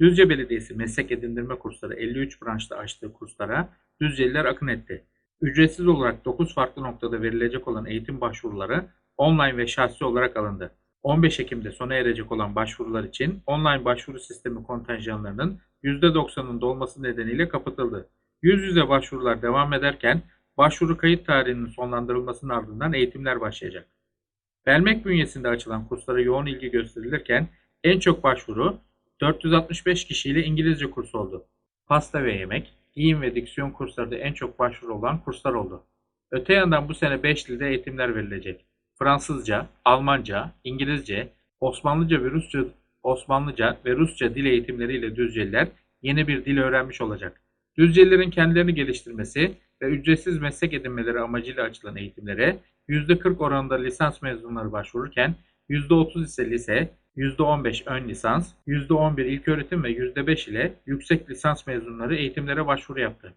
Düzce Belediyesi meslek edindirme kursları 53 branşta açtığı kurslara Düzceliler akın etti. Ücretsiz olarak 9 farklı noktada verilecek olan eğitim başvuruları online ve şahsi olarak alındı. 15 Ekim'de sona erecek olan başvurular için online başvuru sistemi kontenjanlarının %90'ın dolması nedeniyle kapatıldı. Yüz yüze başvurular devam ederken başvuru kayıt tarihinin sonlandırılmasının ardından eğitimler başlayacak. Belmek bünyesinde açılan kurslara yoğun ilgi gösterilirken en çok başvuru 465 kişiyle İngilizce kursu oldu. Pasta ve yemek, giyim ve diksiyon kursları da en çok başvuru olan kurslar oldu. Öte yandan bu sene 5 dilde eğitimler verilecek. Fransızca, Almanca, İngilizce, Osmanlıca ve Rusça, Osmanlıca ve Rusça dil eğitimleriyle Düzceliler yeni bir dil öğrenmiş olacak. Düzcelilerin kendilerini geliştirmesi ve ücretsiz meslek edinmeleri amacıyla açılan eğitimlere %40 oranında lisans mezunları başvururken %30 ise lise, %15 ön lisans, %11 ilköğretim ve %5 ile yüksek lisans mezunları eğitimlere başvuru yaptı.